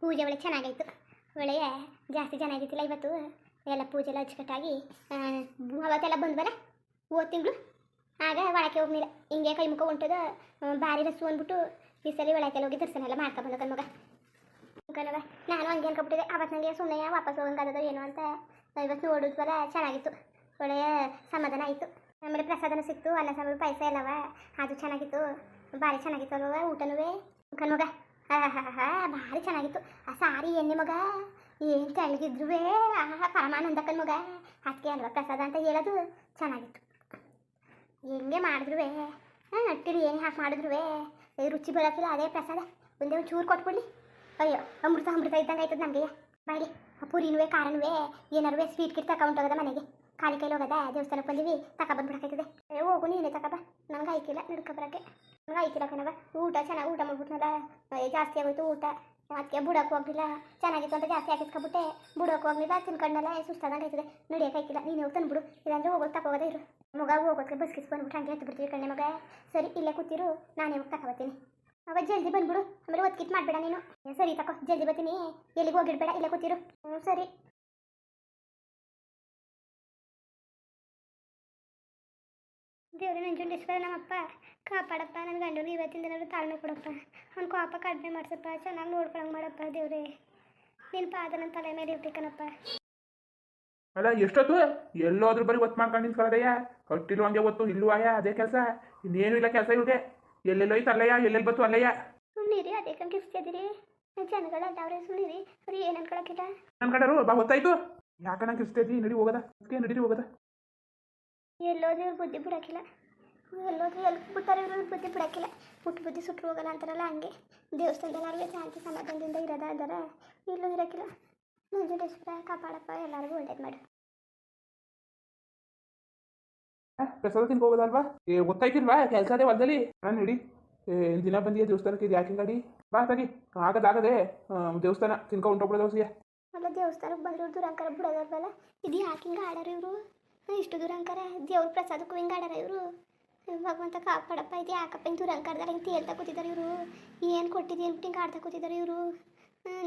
ಪೂಜೆ ಒಳ್ಳೆ ಚೆನ್ನಾಗಾಯ್ತು. ಒಳ್ಳೆಯ, ಜಾಸ್ತಿ ಜನ ಆಗಿತ್ತಿಲ್ಲ ಇವತ್ತು. ಎಲ್ಲ ಪೂಜೆ ಎಲ್ಲ ಅಚ್ಚುಕಟ್ಟಾಗಿ ಅವತ್ತೆಲ್ಲ ಬಂದ್ವಲ್ಲ? ಓದ್ ತಿಂಗಳು? ಆಗ ಒಳಕ್ಕೆ ಹೋಗ್ಲಿಲ್ಲ. ಹಿಂಗೆ ಕೈ ಮುಖ ಹೊಂಟದ ಭಾರಿ ರಸು ಅಂದ್ಬಿಟ್ಟು ಈ ಸಲ ಒಳಕ್ಕೆ ಹೋಗಿ ದರ್ಶನ ಎಲ್ಲ ಮಾಡ್ಕೊಬಂದ ಕಣ್ಮಗ ಕಣ್ಮಗ ನಾನು ಹಂಗೆ ಅನ್ಕೊಬಿಟ್ಟಿದೆ ಅವತ್ತು ನನಗೆ ಸುಮ್ಮನೆ ವಾಪಸ್ ಹೋಗಂಗಾದದ ಏನು ಅಂತ ಇವತ್ತು ನೋಡಿದ್ವಲ್ಲ ಚೆನ್ನಾಗಿತ್ತು. ಒಳ್ಳೆಯ ಸಮಾಧಾನ ಆಯಿತು. ಆಮೇಲೆ ಪ್ರಸಾದನ ಸಿಕ್ತು, ಅನ್ನ ಸಾಂಬಾರು, ಪಾಯಸ ಎಲ್ಲವ. ಅದು ಚೆನ್ನಾಗಿತ್ತು. ಭಾರಿ ಚೆನ್ನಾಗಿತ್ತು ಅಲ್ವ ಊಟನೂ? ಕಣ್ಮಗ ಭಾರಿ ಚೆನ್ನಾಗಿತ್ತು. ಆ ಸಾರಿ ಎಣ್ಣೆ ಮಗ ಏನು ತೆಳಗಿದ್ರು ಆಹಾ ಪರಮಾನಂದ ಮಗ. ಅದಕ್ಕೆ ಅಲ್ವಾ ಪ್ರಸಾದ ಅಂತ ಹೇಳೋದು? ಚೆನ್ನಾಗಿತ್ತು. ಹೆಂಗೆ ಮಾಡಿದ್ರು ಹಾಂ, ಅಟ್ಟಿರಿ, ಏನು ಹಾಕಿ ಮಾಡಿದ್ರು ರುಚಿ ಬರೋಕ್ಕಿಲ್ಲ ಅದೇ ಪ್ರಸಾದ. ಒಂದೇ ಒಂದು ಚೂರು ಕೊಟ್ಬಿಡ್ಲಿ. ಅಯ್ಯೋ, ಅಮೃತ ಅಮೃತ ಇದ್ದಂಗೆ ಆಯ್ತದ ನಮಗೆ ಬಾಯಿ ಪುರಿನುವೆ ಖಾರನುವೆ ಏನಾರು ಸ್ವೀಟ್ ಕಿಟ್ ತಗೊಂಡೋಗದ ಮನೆಗೆ. ಖಾಲಿ ಕೈಲಿ ಹೋಗದ? ದೇವಸ್ಥಾನಕ್ಕೆ ಬಂದಿವಿ. ತಗೊಬಂದ್ಬಿಡಕೈತದೆ ಏ, ಹೋಗು ನೀನೇ ತಕಬ ನನಗೆ ಆಯ್ಕಿಲ್ಲ ನಡ್ಕೊಬರಕ್ಕೆ ನನಗೆ ಆಯ್ಕಿಲ್ಲ ಕಣವ ಊಟ ಚೆನ್ನಾಗಿ, ಊಟ ಮಾಡ್ಬಿಟ್ನಲ್ಲ. ಜಾಸ್ತಿ ಆಗೋಯ್ತು ಊಟ. ಅದಕ್ಕೆ ಬುಡಕ್ಕೆ ಹೋಗಿಲ್ಲ ಚೆನ್ನಾಗಿತ್ತು ಅಂತ ಜಾಸ್ತಿ ಹಾಕಿಸ್ಕೊಬಿಟ್ಟೆ ಬುಡಕ್ಕೆ ಹೋಗ್ಲಿಲ್ಲ ತಿನ್ಕೊಂಡಲ್ಲ. ಸುಸ್ತಾದಂಗೆ ಆಯ್ತದೆ ನಡಿಯಕ್ಕೆ ಹಾಕಿಲ್ಲ ನೀನು ಹೋಗಿ ತಂದ್ಬಿಡು. ಇಲ್ಲಾಂದ್ರೆ ಹೋಗೋದು ತಗೋದೇ ಇರು. ಮಗ ಹೋಗೋದಕ್ಕೆ ಬಸ್ ಕಿಸ್ ಬಂದ್ಬಿಟ್ಟು ಹಂಗೆ ಹತ್ತು ಬಿಡ್ತೀವಿ ಕಣ್ಣೆ ಮಗ. ಸರಿ, ಇಲ್ಲೇ ಕೂತಿರು. ನಾನೇ ಹೋಗಿ ತಗೋಬತ್ತೀನಿ ಅವ, ಜಲ್ದಿ ಬಂದ್ಬಿಡು. ಆಮೇಲೆ ಒತ್ಕಿಟ್ ಮಾಡಬೇಡ ನೀನು. ಸರಿ ತಕೋ. ಜಲ್ದಿ ಬರ್ತೀನಿ. ಎಲ್ಲಿಗೆ ಹೋಗಿಡ್ಬೇಡ. ಇಲ್ಲೇ ಕೂತಿರು. ಹ್ಞೂ ಸರಿ. ದೇವ್ರ ನಂಜುಂಡೇಶ್ವರ ನಮ್ಮಪ್ಪ ಕಾಪಾಡಪ್ಪ ನನ್ನ ಗಂಡನ ಇವತ್ತಿಂದ ದಿನ ತಾಳ್ಮೆ ಕೊಡಪ್ಪ. ಅವ್ನ ಕೋಪ ಕಡಿಮೆ ಮಾಡ್ಸಪ್ಪ ಚೆನ್ನಾಗಿ ನೋಡ್ಕೊಳಂಗೆ ಮಾಡಪ್ಪ ದೇವ್ರೇ. ನಿನ್ನ ಪಾದ ನನ್ನ ತಲೆ ಮೇಲೆ ಇರ್ಬೇಕನಪ್ಪ ಅಲ್ಲ ಎಷ್ಟೊತ್ತು? ಎಲ್ಲೋದ್ರ ಬರೀ ಒತ್ತು ಮಾಡ್ಕೊಂಡು ನಿಂತ್ಕೊಳ್ಳೋದಯ್ಯ ಹೊಟ್ಟಿಲು ಹಂಗೆ ಒತ್ತು ಇಲ್ಲೂ ಆಯ ಅದೇ ಕೆಲಸ. ಇನ್ನೇನು ಇಲ್ಲ ಕೆಲಸ ಇವ್ರಿಗೆ. ಎಲ್ಲೆಲ್ಲೋ ಐತೆ ಅಲ್ಲಯ್ಯ ಎಲ್ಲೆಲ್ಲಿ ಬತ್ತು ಅಲ್ಲಯ್ಯ? ಸುಮ್ಮನಿರಿ ಅದೇ ಕಂಗೆ ಇರ್ತಿದ್ದೀರಿ ಜನಗಳ ಅದಾವ್ರೆ ಸುಮ್ಮನಿರಿ ಅವ್ರು ಏನು ಅನ್ಕೊಳಕ್ಕಿಲ್ಲ ನನ್ನ ಕಡರು ಬಾ ಗೊತ್ತಾಯ್ತು ಯಾಕೆ ನಂಗೆ ಇರ್ತೈತಿ ನಡಿ ಹೋಗದ. ಅದಕ್ಕೆ ನಡೀರಿ ಹೋಗದ. ಎಲ್ಲೋದ್ರೂ ಇವ್ರು ಬುದ್ಧಿ ಬಿಡಕ್ಕಿಲ್ಲ. ಎಲ್ಲೋದ್ರೂ ಎಲ್ಲಿ ಬಿಡ್ತಾರೆ ಇವ್ರು ಬುದ್ಧಿ ಬಿಡಾಕಿಲ್ಲ ಪುಟ್ಟ ಬುದ್ಧಿ ಸುಟ್ಟರು ಹೋಗಲ್ಲ ಅಂತಾರಲ್ಲ ಹಂಗೆ. ದೇವಸ್ಥಾನದಲ್ಲಾರು ಶಾಂತಿ ಸಮಾಧಾನದಿಂದ ಇರೋದ ಇದ್ದಾರೆ ಇಲ್ಲೂ ಇರೋಕ್ಕಿಲ್ಲ. ಮಂಜುಂಡೇಶ್ವರ ಕಾಪಾಡಪ್ಪ ಎಲ್ಲರಿಗೂ ಒಳ್ಳೇದು ಮಾಡು. ಪ್ರಸಾದ ತಿನ್ಕೊ ಹೋಗೋದಲ್ವಾ? ಏ ಗೊತ್ತಾಯ್ತಿಲ್ವಾ ಕೆಲಸ ಅದೇ ಹೊಲದಲ್ಲಿ. ನಾನು ಹಿಡಿ ದಿನ ಬಂದಿಯ ದೇವಸ್ಥಾನಕ್ಕೆ ಇದು ಯಾಕೆ ಗಾಡಿ? ಬಾ ತಗಿ. ಆಗದಾಗದೆ ದೇವಸ್ಥಾನ ತಿನ್ಕೊ ಹೊಂಟೋಗ್ಬಿಡೋದು ಸಿಯ ಅಲ್ಲ ದೇವಸ್ಥಾನಕ್ಕೆ ಬಂದ್ರು ದುರಂಕಾರ ಬಿಡೋದಲ್ವಲ್ಲ? ಇದು ಯಾಕೆ ಹಿಂಗೆ ಆಡೋರು ಇವರು? ಇಷ್ಟು ದುರಂಕಾರ ದೇವ್ರ ಪ್ರಸಾದಕ್ಕೂ ಹಿಂಗೆ ಆಡಾರ ಇವರು? ಭಗವಂತ ಕಾಪಾಡಪ್ಪ ಇದು ಯಾಕಪ್ಪ ಹಿಂಗೆ ದುರಂಕಾರದಾಗ ಹಿಂಗೆ ತೇಲ್ತಾ ಕೂತಿದ್ದಾರೆ ಇವರು? ಏನು ಕೊಟ್ಟಿದ್ದು ಏನು ಹಿಂಗೆ ಆಡ್ತಾ ಕೂತಿದ್ದಾರೆ ಇವರು?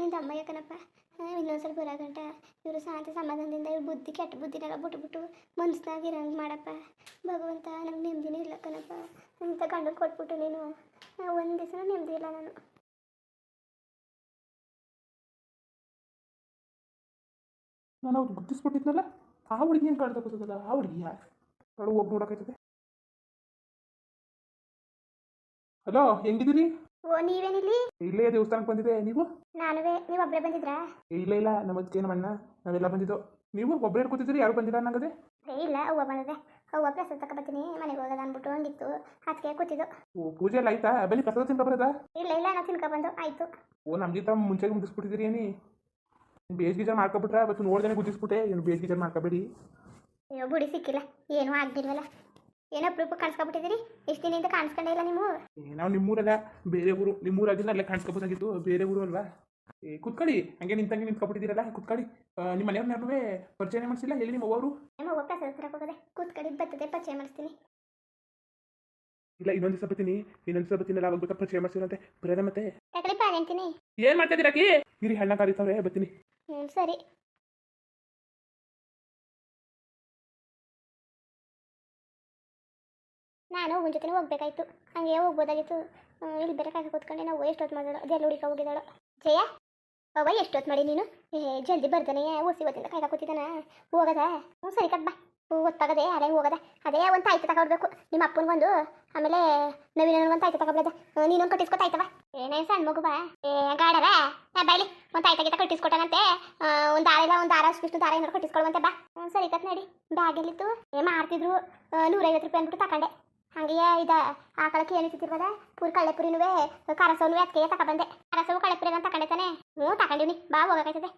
ನಿಂದ ಅಮ್ಮ ಯಾಕನಪ್ಪ? ಇನ್ನೊಂದ್ಸಲ ಬರೋ ಗಂಟ ಇವರು ಶಾಂತಿ ಸಮಾಧಾನದಿಂದ ಇವ್ರು ಬುದ್ಧಿ, ಕೆಟ್ಟ ಬುದ್ಧಿನೆಲ್ಲ ಬಿಟ್ಬಿಟ್ಟು ಮನ್ಸ್ನಾಗ ಇರಂಗೆ ಮಾಡಪ್ಪ. ಭಗವಂತ ನಮ್ಗೆ ನೆಮ್ಮದಿನೇ ಇಲ್ಲ ಕಣಪ್ಪ. ಅಂತ ಗಂಡನ ಕೊಟ್ಬಿಟ್ಟು ನೀನು. ಒಂದು ದಿವಸ ನೆಮ್ಮದಿ ಇಲ್ಲ ನಾನು. ನಾನು ಅವ್ರು ಗುರ್ತಿಸ್ಬಿಟ್ಟಿದ್ನಲ್ಲ? ಆ ಹುಡುಗಿ ಏನು ಕಾಣ್ತಾ ಕೂತದಲ್ಲ ಆ ಹುಡುಗಿ ಯಾರು ಹೋಗಿ ನೋಡೋಕೈತದೆ ಹಲೋ ಹೆಂಗಿದ್ದೀರಿ? ಓ ನೀವೇನಿಲ್ಲಿ? ಇಲ್ಲೇ ದೇವಸ್ಥಾನಕ್ಕೆ ಬಂದಿದೆ ನೀವು? ನಾನುವೇ ನೀವು ಒಬ್ಬರೇ ಬಂದಿದ್ರಾ? ಏ, ಇಲ್ಲ ಇಲ್ಲ ನಮ್ಮ ಅಜ್ಜಿ ನಮ್ಮ ಅಣ್ಣ ನಾವೆಲ್ಲ ಬಂದಿದ್ದು. ನೀವು ಒಬ್ಬರೇ ಕೂತಿದ್ದೀರಿ ಯಾರು ಬಂದಿಲ್ಲ ಅನ್ನಂಗದೆ? ಏ ಇಲ್ಲ ಅವ್ವ ಬಂದಿದೆ. ಅವ್ವ ಪ್ರಸಾದ ತಗೊಬತ್ತೀನಿ ಮನೆಗೆ ಹೋಗೋದ ಅಂದ್ಬಿಟ್ಟು ಹಂಗಿತ್ತು ಅದಕ್ಕೆ ಕೂತಿದ್ದು. ಓ ಪೂಜೆ ಎಲ್ಲ ಆಯ್ತಾ? ಬನ್ನಿ ಪ್ರಸಾದ ತಿನ್ಕೊ ಬರೋದಾ? ಇಲ್ಲ ಇಲ್ಲ ನಾ ತಿನ್ಕೊಬಂದು ಆಯಿತು. ಓ ನಮ್ಗಿಂತ ಮುಂಚೆ ಮುಗಿಸ್ಬಿಟ್ಟಿದ್ದೀರಿ ಏನಿ? ಬೇಸ್ ಜನ ಮಾಡ್ಕೊಬಿಟ್ರೆ ಅವತ್ತು ನೋಡ್ದೇನೆ ಗುದ್ದಿಸ್ಬಿಟ್ಟೆ. ಏನು ಬೇಸ್ ಜನ ಮಾಡ್ಕೊಬೇಡಿ. ಅಯ್ಯೋ ಬುಡಿ ಸಿಕ್ಕಿಲ್ಲ. ಏನೂ ಆಗ್ದಿಲ್ವಲ್ಲ. ಏನೋ ಪ್ರೂಫ್ ಕಾಣಿಸ್ಕೊಬಿಟ್ಟಿದ್ದೀರಿ? ಎಷ್ಟು ದಿನದಿಂದ ಕಾಣಿಸ್ಕೊಂಡೇ ಇಲ್ಲ ನೀವು ನಾವು ನಿಮ್ಮೂರಲ್ಲ ಬೇರೆ ಊರು. ನಿಮ್ಮೂರಾಗಿಲ್ಲ ಅಲ್ಲೇ ಕಾಣಿಸ್ಕೋಬೋದಾಗಿತ್ತು. ಬೇರೆ ಊರು ಅಲ್ವಾ? ಏ ಕುತ್ಕೊಳ್ಳಿ. ಹಂಗೆ ನಿಂತಂಗೆ ನಿಂತ್ಕೊಬಿಟ್ಟಿದ್ದೀರಲ್ಲ ಕುತ್ಕೊಳ್ಳಿ. ನಿಮ್ಮ ಮನೆಯವ್ರನ್ನ ಪರಿಚಯ ಮಾಡಿಸಿಲ್ಲ? ಹೇಳಿ ನಿಮ್ಮ ಅವರು ನಿಮ್ಮ ಅವ್ವ ತರಕ್ಕೆ ಹೋಗೋದೆ. ಕೂತ್ಕಡಿ ಬರ್ತದೆ ಪರಿಚಯ ಮಾಡಿಸ್ತೀನಿ. ಇಲ್ಲ ಇನ್ನೊಂದು ದಿವಸ ಬರ್ತೀನಿ. ಇನ್ನೊಂದು ದಿವಸ ಬರ್ತೀನಿ ಅವಾಗ ಬೇಕಾದ್ರೆ ಪರಿಚಯ ಮಾಡ್ಸಿರಂತೆ. ಬರೋಣ ಮತ್ತೆ? ಏನ್ ಬಾಳೆ ಅಂತೀನಿ. ಏನು ಮಾಡ್ತಾ ಇರಿ ಹಣ್ಣ ಕರೀತಾವ್ರೆ ಬರ್ತೀನಿ. ಹ್ಞೂ ಸರಿ. ನಾನು ಅವನ ಜೊತೆ ಹೋಗ್ಬೇಕಾಯ್ತು. ಹಂಗೆ ಹೋಗ್ಬೋದಾಗಿತ್ತು. ಇಲ್ಲಿ ಬೇರೆ ಕಾಯ್ಕ ಕೂತ್ಕೊಂಡೆ ನಾವು ಎಷ್ಟೊತ್ತು ಮಾಡೋಳು ಅದೆಲ್ಲ ಹುಡುಕ ಹೋಗಿದ್ದಾಳು. ಜಯ ಅವ ಎಷ್ಟೊತ್ತು ಮಾಡಿ ನೀನು? ಏ, ಜಲ್ದಿ ಬರ್ತಾನೆ ಓಸಿ ಓದಿಂದ ಕಾಯ್ಕ ಕೂತಿದ್ದಾನ ಹೋಗದ? ಹ್ಞೂ ಸರಿ, ಕಟ್ ಬಾ. ಗೊತ್ತಾಗದೆ ಅದೇ ಹೋಗದ. ಅದೇ ಒಂದು ತಾಯ್ತು ತಗೊಳ್ಬೇಕು ನಿಮ್ಮ ಅಪ್ಪನಿಗೊಂದು, ಆಮೇಲೆ ನವೀನ ಒಂದು ತಾಯ್ತು ತಗೊಳ್ಳೋದ ನೀನೊಂದು ಕಟ್ಟಿಸ್ಕೊತಾಯ್ತವ ಏನೇ ಸಣ್ಣ ಮಗು ಬಾ. ಏ ಗಾಡರ ಬೈಲಿ ಒಂದು ತಾಯಿ ಗೀತ ಕಟ್ಟಿಸ್ಕೊಟ್ಟನಂತೆ. ಒಂದು ಇಲ್ಲ ಒಂದು ದಾರ ಅಷ್ಟು ದಾರ ಏನಾರು ಕಟ್ಟಿಸ್ಕೊಳ್ವಂತೆ ಬಾ. ಸರಿ ಕತ್ ನಡಿ. ಬ್ಯಾಗ್ ಎಲ್ಲಿತ್ತು? ಏ ಮಾಡ್ತಿದ್ರು ನೂರೈವತ್ತು ರೂಪಾಯಿ ಅಂದ್ಬಿಟ್ಟು ತಕೊಂಡೆ. ಹಂಗೆಯೇ ಇದ ಆಕಳಕ್ಕೆ ಏನು ತಿರ್ವದ ಪೂರ್ ಕಳ್ಳೆಪುರಿನುವೆ ಕರಸವನು ಅದಕ್ಕೆ ತಗೊಬಂದೆ ಕರಸವು ಕಳ್ಳೆಪುರಿ ಅಂತ ತಕೊಂಡೆ ತಾನೆ. ಹ್ಞೂ ತಗೊಂಡಿವ್ನಿ ಬಾ ಹೋಗಬೇಕಾಯ್ತದೆ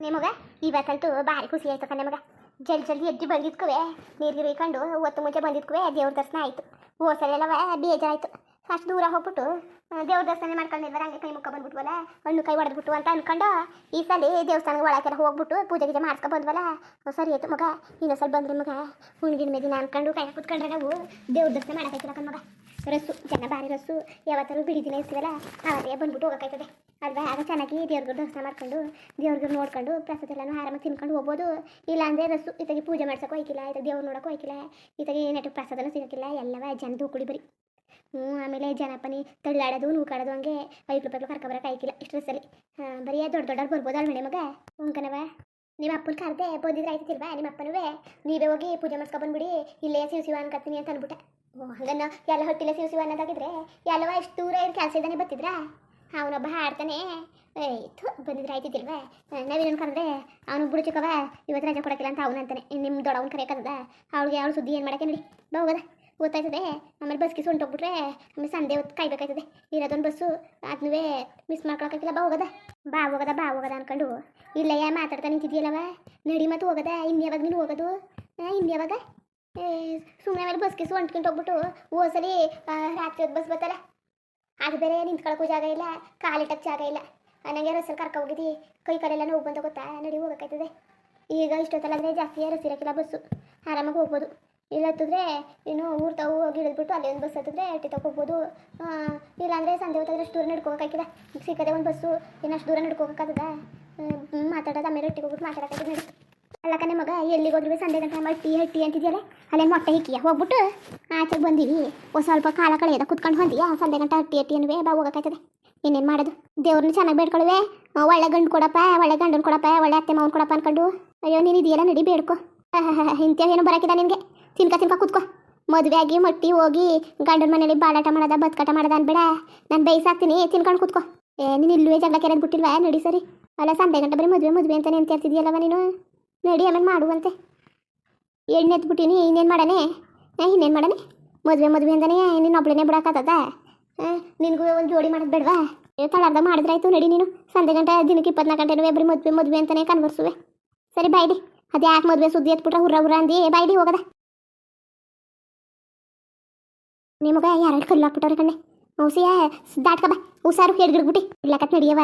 ನಿಮಗ ಇವತ್ತಂತೂ ಭಾರಿ ಖುಷಿ ಆಯ್ತು ಕಣೆ ಮಗ. ಜಲ್ದಿ ಜಲ್ದಿ ಎದ್ದು ಬಂದಿದ್ಕುವೆ. ನೀರು ಕಂಡು, ಹೊತ್ತು ಮುಂಚೆ ಬಂದಿದ್ಕುವೆ. ದೇವ್ರ ದರ್ಶನ ಆಯಿತು. ಹೋಸಲೆಲ್ಲವ ಬೇಜಾರಾಯಿತು. ಅಷ್ಟು ದೂರ ಹೋಗ್ಬಿಟ್ಟು ದೇವ್ರ ದರ್ಶನ ಮಾಡ್ಕೊಂಡಿದ್ದಾರೆ ಹಂಗೆ ಕೈ ಮುಖ ಬಂದ್ಬಿಟ್ವಲ್ಲ? ಹಣ್ಣು ಕೈ ಹೊಡೆದ್ಬಿಟ್ಟು ಅಂತ ಅನ್ಕೊಂಡು ಈ ಸಲ ದೇವಸ್ಥಾನಕ್ಕೆ ಒಳಗೆಲ್ಲ ಹೋಗ್ಬಿಟ್ಟು ಪೂಜೆ ಗೀಜೆ ಮಾಡ್ಕೊ ಬಂದ್ವಲ್ಲ? ಸರಿ ಆಯ್ತು ಮಗ. ಇನ್ನೊಂದ್ಸಲ ಬಂದ್ರೆ ಮಗ. ಹುಣ್ಗಿನ ಮೇಲೆ ದಿನ ಅನ್ಕೊಂಡು ಕೈ ಕುತ್ಕೊಂಡ್ರೆ ನಾವು ದೇವ್ರ ದರ್ಶನ ಮಾಡೋಕ್ಕಾಯ್ತಿಲ್ಲ ಕಣ್ ಮಗ. ರಸ್ಸು ಜನ ಭಾರಿ ರಸ್ಸು ಯಾವತ್ತಾರು ಬಿಡಿ ದಿನ ಇರ್ತೀವಲ್ಲ ಆವತ್ತೇ ಬಂದ್ಬಿಟ್ಟು ಹೋಗೋಕ್ಕಾಯ್ತದೆ. ಅಲ್ವಾ? ಆಗ ಚೆನ್ನಾಗಿ ದೇವ್ರಿಗೆ ದರ್ಶನ ಮಾಡ್ಕೊಂಡು, ದೇವ್ರಿಗೂ ನೋಡ್ಕೊಂಡು, ಪ್ರಸಾದ ಎಲ್ಲನೂ ಆರಾಮಾಗಿ ತಿನ್ಕೊಂಡು ಹೋಗ್ಬೋದು. ಇಲ್ಲಾಂದರೆ ರಸ್ಸು ಇತ್ತಾಗಿ ಪೂಜೆ ಮಾಡ್ಸೋಕೆ ಹೋಯ್ಕಿಲ್ಲ ಇತ್ತಾಗ ದೇವ್ರು ನೋಡೋಕೆ ಹೋಯ್ಕಿಲ್ಲ ಇತ್ತಾಗಿ ನೆಟ್ಟು ಪ್ರಸಾದನೂ ಸಿಗೋಕ್ಕಿಲ್ಲ, ಎಲ್ಲವ ಜನದು ಕುಡಿ ಬರಿ. ಹ್ಞೂ, ಆಮೇಲೆ ಜನಪನಿ ತಳ್ಳಾಡೋದು ನೂಕಾಡೋದು ಹಂಗೆ ಐದು ರೂಪಾಯಿ ಕರ್ಕೊ ಕರ್ಕೊಬರಕ್ಕೆ ಆಯ್ಕಿಲ್ಲ ಇಷ್ಟು ರಸ್ಸಲ್ಲಿ ಬರೀ ದೊಡ್ಡ ದೊಡ್ಡವ್ರು ಬರ್ಬೋದು ಅಲ್ಮೇನೆ ಮಗ ಉಂಕನವ ನಿಮ್ಮ ಅಪ್ಪನ ಕರೆದೆ ಬಂದಿದ್ರೆ ಆಯ್ತಿಲ್ವಾ ನಿಮ್ಮ ಅಪ್ಪನೂ ನೀವೇ ಹೋಗಿ ಪೂಜೆ ಮಾಡ್ಸ್ಕೊ ಬಂದ್ಬಿಡಿ, ಇಲ್ಲೇ ಸಿವಿ ಸಿವ ಅನ್ಕತೀನಿ ಅಂತ ಅಂದ್ಬಿಟ್ಟೆ. ಹಂಗನ್ನ ಎಲ್ಲ ಹೊಟ್ಟಿಲೆ ಶಿವ ಶಿವ ಅನ್ನೋದಾಗಿದ್ರೆ ಎಲ್ಲವ ಎಷ್ಟು ದೂರ ಏನು ಕೆಲಸ ಇದ್ದಾನೆ ಬತ್ತಿದ್ರ ಅವನೊಬ್ಬ ಹಾಡ್ತಾನೆ ಏಯ್ತು ಬಂದಿದ್ರೆ ಆಯ್ತಿದ್ದಿಲ್ವ? ನಾವೇನು ಕರೆದ್ರೆ ಅವನು ಬಿಡು ಇವತ್ತು ರಜೆ ಕೊಡಕ್ಕಿಲ್ಲ ಅಂತ ಅವನಂತಾನೆ ನಿಮ್ಮ ದೊಡ್ಡವನ್ ಕರೆಯಕ್ಕದ ಅವಳಿಗೆ ಅವಳು ಸುದ್ದಿ ಏನು ಮಾಡಕ್ಕೆ ನೋಡಿ. ಬಾ ಹೋಗದ. ಗೊತ್ತಾಯ್ತದೆ. ಆಮೇಲೆ ಬಸ್ಗೆ ಸೊಂಟೋಗ್ಬಿಟ್ರೆ ಆಮೇಲೆ ಸಂಜೆ ಹೊತ್ತು ಕಾಯ್ಬೇಕಾಯ್ತದೆ. ಇರೋದೊಂದು ಬಸ್ಸು ಅದನ್ನೂ ಮಿಸ್ ಮಾಡ್ಕೊಳಕ್ಕಾಗಿಲ್ಲ ಬಾ ಹೋಗದ. ಬಾ ಹೋಗದ ಬಾ ಹೋಗದ ಅನ್ಕೊಂಡು. ಇಲ್ಲಯ್ಯ, ಮಾತಾಡ್ತಾ ನಿಂತಿದ್ಯಲ್ಲವ ನಡಿ ಮತ್ತು ಹೋಗದ. ಇನ್ಯಾವಾಗ ನೀನು ಹೋಗೋದು? ಇನ್ಯಾವಾಗ ಸುಮ್ಮನೆ ಮೇಲೆ ಬಸ್ ಕಿಸ್ ಅಂಟ್ಕೊಂಡು ಹೋಗ್ಬಿಟ್ಟು ಹೋಸಲಿ ರಾತ್ರಿ ಬಸ್ ಬರ್ತಾರೆ ಅದು ಬೇರೆ ನಿಂತ್ಕೊಳಕ್ಕೂ ಜಾಗ ಇಲ್ಲ ಕಾಲಿಟ್ಟಕ್ಕೆ ಜಾಗ ಇಲ್ಲ. ನನಗೆ ರಸಲ್ ಕರ್ಕೊ ಹೋಗಿದ್ದಿ. ಕೈ ಕಾಲೆಲ್ಲ ನೋವು ಬಂತ ಗೊತ್ತಾ? ನಡಿ ಹೋಗೋಕ್ಕಾಯ್ತದೆ. ಈಗ ಇಷ್ಟೊತ್ತಲ್ಲ ಅಂದರೆ ಜಾಸ್ತಿ ಇರೋಕ್ಕಿಲ್ಲ ಬಸ್ಸು. ಆರಾಮಾಗಿ ಹೋಗ್ಬೋದು. ಇಲ್ಲ ಹತ್ತಿದ್ರೆ ಇನ್ನು ಊರು ತಾವು ಹೋಗಿ ಹಿಡಿದ್ಬಿಟ್ಟು ಅಲ್ಲಿ ಒಂದು ಬಸ್ ಹತ್ತಿದ್ರೆ ಅಟ್ಟಿ ತಗೋಬೋದು ಇಲ್ಲಾಂದರೆ ಸಂಜೆ ಹೊತ್ತಾದ್ರೆ ಅಷ್ಟು ದೂರ ನಡ್ಕೋಬೇಕಾಗಿಲ್ಲ ಸಿಕ್ಕದೆ ಒಂದು ಬಸ್ಸು ಇನ್ನಷ್ಟು ದೂರ ನಡ್ಕೋಬೇಕಾಗ್ತದೆ ಮಾತಾಡೋದು ಆಮೇಲೆ ಒಟ್ಟಿಗೆ ಹೋಗ್ಬಿಟ್ಟು ಮಾತಾಡೋಕ್ಕಾಗ್ತದೆ ನಡಿ. ಅಲ್ಲ ಮಗ ಎಲ್ಲಿಗೆ ಹೋದ್ರು ಸಂಜೆ ಗಂಟೆ ಹಟ್ಟಿ ಹಟ್ಟಿ ಅಂತಿದ್ಯಲ್ಲ? ಅಲ್ಲೇನು ಮೊಟ್ಟೆ ಹಿಕ್ಕಿಯ? ಹೋಗ್ಬಿಟ್ಟು ಆಚೆಗೆ ಬಂದೀವಿ ಒಂದು ಸ್ವಲ್ಪ ಕಾಲ ಕಳೆಯದ ಕುತ್ಕೊಂಡು ಹೊಂದಿಯಾ ಸಂಜೆ ಗಂಟೆ ಹಟ್ಟಿ ಹಟ್ಟಿ ಅನ್ವೇ ಬಾ ಹೋಗೋಕ್ಕಾಯ್ತದೆ ಇನ್ನೇನು ಮಾಡೋದು? ದೇವ್ರನ್ನ ಚೆನ್ನಾಗಿ ಬೇಡ್ಕೊಳುವೆ. ಒಳ್ಳೆ ಗಂಡು ಕೊಡಪ್ಪ, ಒಳ್ಳೆ ಗಂಡನ ಕೊಡಪ್ಪ, ಒಳ್ಳೆ ಅತ್ತೆ ಮಾವನ್ ಕೊಡಪ್ಪ ಅನ್ಕೊಂಡು. ಅಯ್ಯೋ, ನೀನು ಇದೆಯಲ್ಲ ನಡಿ ಬೇಡ್ಕೊ. ಏನೋ ಬರಕಿದ ನಿನಗೆ? ತಿನ್ಕ ತಿನ್ಕ ಕೂತ್ಕೋ. ಮದುವೆ ಆಗಿ, ಮಟ್ಟಿ ಹೋಗಿ, ಗಂಡನ ಮನೇಲಿ ಬಾಡಾಟ ಮಾಡೋದ, ಬದ್ಕಾಟ ಮಾಡೋದ ಅನ್ಬೇಡ. ನಾನು ಬೇಯಿಸಾಕ್ತೀನಿ, ತಿನ್ಕೊಂಡು ಕೂತ್ಕೋ. ಏ, ನೀನು ಇಲ್ಲುವೆ ಜಗಳ ಕೆರೆದು ಬಿಟ್ಟಿಲ್ವಾ? ನಡಿ ಸರಿ. ಅಲ್ಲ, ಸಂಜೆ ಗಂಟೆ ಬರೀ ಮದುವೆ ಮದುವೆ ಅಂತಾನೆ ಅಂತ ಹೇಳ್ತಿದ್ಯಲ್ಲವ ನೀನು? ನಡಿ ಆಮೇಲೆ ಮಾಡುವಂತೆ. ಎಣ್ಣೆ ಎತ್ಬಿಟ್ಟಿನಿ, ಇನ್ನೇನು ಮಾಡನೆ ಇನ್ನೇನು ಮಾಡನೆ ಮದುವೆ ಮದುವೆ ಅಂತಾನೆ ನೀನು ಒಬ್ಳನ್ನೇ ಬಿಡೋಕ್ಕಾಗ್ತದ ನಿನಗೂ ಒಂದು ಜೋಡಿ ಮಾಡೋದು ಬೇಡವಾ? ತಳಾರ್ದ ಮಾಡಿದ್ರಾಯ್ತು ನಡಿ ನೀನು. ಸಂಜೆ ಗಂಟೆ, ದಿನಕ್ಕೆ ಇಪ್ಪತ್ನಾಲ್ಕು ಗಂಟೆ ಬರೀ ಮದುವೆ ಮದುವೆ ಅಂತಾನೆ ಕನ್ವರ್ಸುವೆ ಸರಿ ಬಾಯ್ಡಿ ಅದು ಯಾಕೆ ಮದುವೆ ಸುದ್ದಿ ಎತ್ಬಿಟ್ರೆ, ಹುರ್ರ ಹುರ ಅಂದಿ. ಬಾಯ್ಡಿ ಹೋಗದ. ನಿಮಗೆ ಯಾರು ಕಲ್ಲು ಹಾಕ್ಬಿಟ್ಟವ್ರೆ ಕಣ್ಣೆ. ಔಸಿಯ ದಾಟ್ಕ ಬಾ. ಹುಷಾರು ಹಿಡ್ಗಿಡ್ಬಿಟ್ಟು ಇಲ್ಲಕತ್ ನಡಿಯವ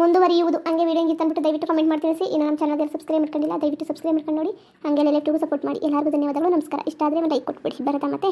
ಮುಂದುವರಿಯುವುದು ಹಂಗೆ ವೀಡಿಯೋ ಹಿಂಗೆ ತಂದ್ಬಿಟ್ಟು ದಯವಿಟ್ಟು ಕಮೆಂಟ್ ಮಾಡಿ ತಿಳಿಸಿ ಇನ್ನು ನಮ್ಮ ಚಾನಲ್ಗೆ ಸಬ್ಸ್ಕ್ರೈಬ್ ಮಾಡ್ಕೊಂಡಿಲ್ಲ, ದಯವಿಟ್ಟು ಸಬ್ಸ್ಕ್ರೈಬ್ ಮಾಡ್ಕೊಂಡು ನೋಡಿ ಹಂಗೆ ಎಲ್ಲರಿಗೂ ಸಪೋರ್ಟ್ ಮಾಡಿ. ಎಲ್ಲರಿಗೂ ಧನ್ಯವಾದಗಳು, ನಮಸ್ಕಾರ. ಇಷ್ಟ ಆದರೆ ಒಂದು ಲೈಕ್ ಕೊಟ್ಬಿಡಿ. ಮತ್ತೆ.